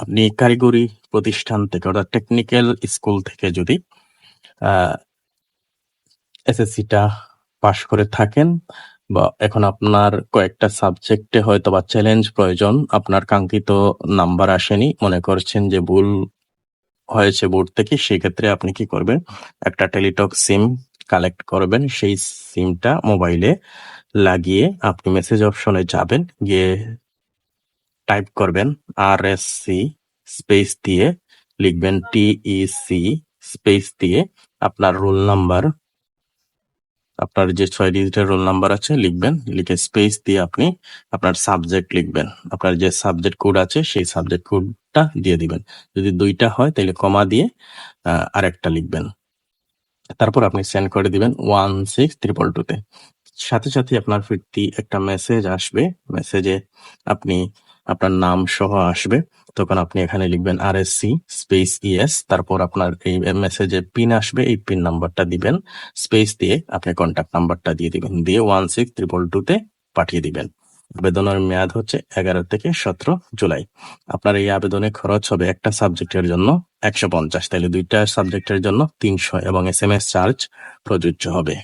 আপনি কারিগরি প্রতিষ্ঠান থেকে অর্থাৎ টেকনিক্যাল স্কুল থেকে যদি এসএসসিটা পাশ করে থাকেন বা এখন আপনার কয়েকটা সাবজেক্টে হয়তো বা চ্যালেঞ্জ প্রয়োজন, আপনার কাঙ্ক্ষিত নাম্বার আসেনি, মনে করছেন যে ভুল হয়েছে বোর্ড থেকে, সেক্ষেত্রে আপনি কি করবেন? একটা টেলিটক সিম কালেক্ট করবেন, সেই সিমটা মোবাইলে লাগিয়ে আপনি মেসেজ অপশনে যাবেন, গিয়ে টাইপ করবেন আর এস সি স্পেস দিয়ে লিখবেন টিইসি স্পেস দিয়ে আপনার রোল নাম্বার আপনার যে ছয় ডিজিটের রোল নাম্বার আছে লিখবেন, লিখে স্পেস দিয়ে আপনি আপনার সাবজেক্ট লিখবেন। আপনার যে সাবজেক্ট কোড আছে সেই সাবজেক্ট কোডটা দিয়ে দিবেন। যদি দুইটা হয় তাহলে কমা দিয়ে আরেকটা লিখবেন। তারপর আপনি সেন্ড করে দিবেন ওয়ান সিক্স ত্রিপল টুতে সাথে সাথে আপনার ফিরতি একটা মেসেজ আসবে। মেসেজে আপনি আপনার নাম সহ আসবে, তখন আপনি এখানে লিখবেন R S C space ES তারপর আপনার এই মেসেজে পিন আসবে, এই পিন নাম্বারটা দিবেন স্পেস দিয়ে আপনি কন্ট্যাক্ট নাম্বারটা দিয়ে দিবেন, দিয়ে ওয়ান সিক্স ট্রিপল টুতে পাঠিয়ে দিবেন। আবেদনের মেয়াদ হচ্ছে এগারো থেকে সতেরো জুলাই। আপনার এই আবেদনে খরচ হবে একটা সাবজেক্টের জন্য একশো পঞ্চাশ, তাহলে দুইটা সাবজেক্টের জন্য তিনশো এবং এস এম এস চার্জ প্রযোজ্য হবে।